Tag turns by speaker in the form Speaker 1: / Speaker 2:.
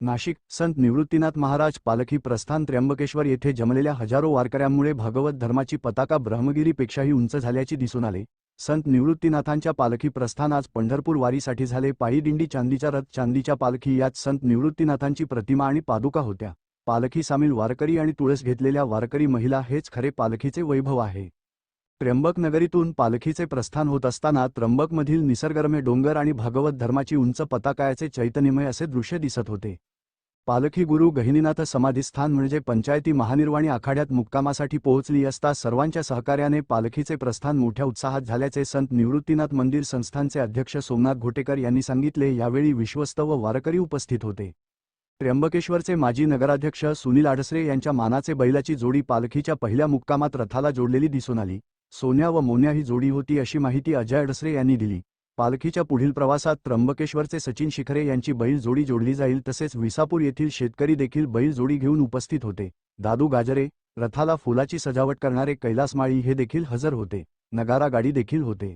Speaker 1: नाशिक संत निवृत्तीनाथ महाराज पालखी प्रस्थान त्र्यंबकेश्वर येथे जमलेल्या हजारो वारकऱ्यांमुळे भागवत धर्माची पताका ब्रह्मगिरीपेक्षाही उंच झाल्याची दिसून आले. संत निवृत्तीनाथांच्या पालखी प्रस्थान आज पंढरपूर वारीसाठी झाले. पायी दिंडी चांदीचा रथ चांदीच्या पालखी यात संत निवृत्तीनाथांची प्रतिमा आणि पादुका होत्या. पालखी सामील वारकरी आणि तुळस घेतलेल्या वारकरी महिला हेच खरे पालखीचे वैभव आहे. त्र्यंबक नगरीतून पालखीचे प्रस्थान होत असताना त्र्यंबकमधील निसर्गरम्य डोंगर आणि भागवत धर्माची उंच पताकायाचे चैतन्यमय असे दृश्य दिसत होते. पालखी गुरु गहिनीनाथ समाधीस्थान म्हणजे पंचायती महानिर्वाणी आखाड्यात मुक्कामासाठी पोहोचली असता सर्वांच्या सहकार्याने पालखीचे प्रस्थान मोठ्या उत्साहात झाल्याचे संत निवृत्तीनाथ मंदिर संस्थानचे अध्यक्ष सोमनाथ घोटेकर यांनी सांगितले. यावेळी विश्वस्त व वारकरी उपस्थित होते. त्र्यंबकेश्वरचे माजी नगराध्यक्ष सुनील आडसरे यांच्या मानाचे बैलाची जोडी पालखीच्या पहिल्या मुक्कामात रथाला जोडलेली दिसून आली. सोन्या व मोन्या ही जोडी होती अशी माहिती अजय अडसरे यांनी दिली. पालखीच्या पुढील प्रवासात त्र्यंबकेश्वरचे सचिन शिखरे यांची बैल जोडी जोडली जाईल तसेच विसापूर येथील शेतकरी देखील बैल जोडी घेऊन उपस्थित होते. दादू गाजरे रथाला फुलाची सजावट करणारे कैलास माळी हे देखील हजर होते. नगारा गाडी देखील होते.